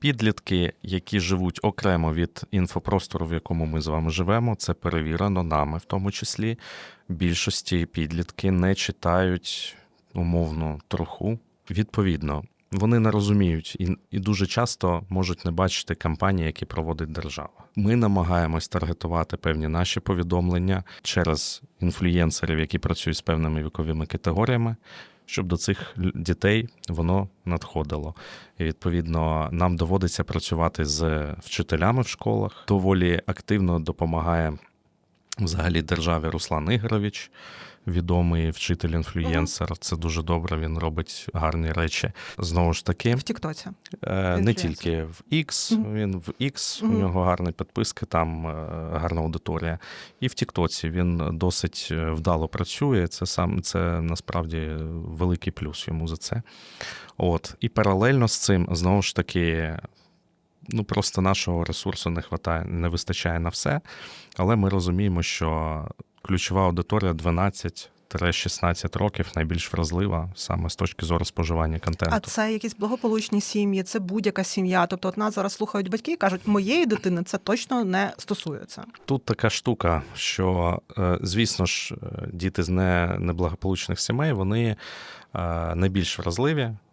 Підлітки, які живуть окремо від інфопростору, в якому ми з вами живемо, це перевірено нами, в тому числі. Більшості підлітки не читають умовно троху. Відповідно, вони не розуміють і, і дуже часто можуть не бачити кампанії, які проводить держава. Ми намагаємось таргетувати певні наші повідомлення через інфлюєнсерів, які працюють з певними віковими категоріями, щоб до цих дітей воно надходило. І відповідно нам доводиться працювати з вчителями в школах. Доволі активно допомагає взагалі державі Руслан Ігорович, відомий вчитель-інфлюєнсер. Це дуже добре. Він робить гарні речі. Знову ж таки, В Тіктоці. Е, Не тільки в X, він в X, у нього гарні підписки, там е, гарна аудиторія. І в Тіктоці він досить е, вдало працює. Це сам це насправді великий плюс йому за це. От. І паралельно з цим, знову ж таки, ну просто нашого ресурсу не хватає, не вистачає на все. Але ми розуміємо, що ключова аудиторія 12 16 років найбільш вразлива саме з точки зору споживання контенту. А це якісь благополучні сім'ї, це будь-яка сім'я. Тобто, от нас зараз слухають батьки і кажуть, моєї дитини це точно не стосується. Тут така штука, що, е, звісно ж, е, діти з не- неблагополучних сімей вони е, найбільш вразливі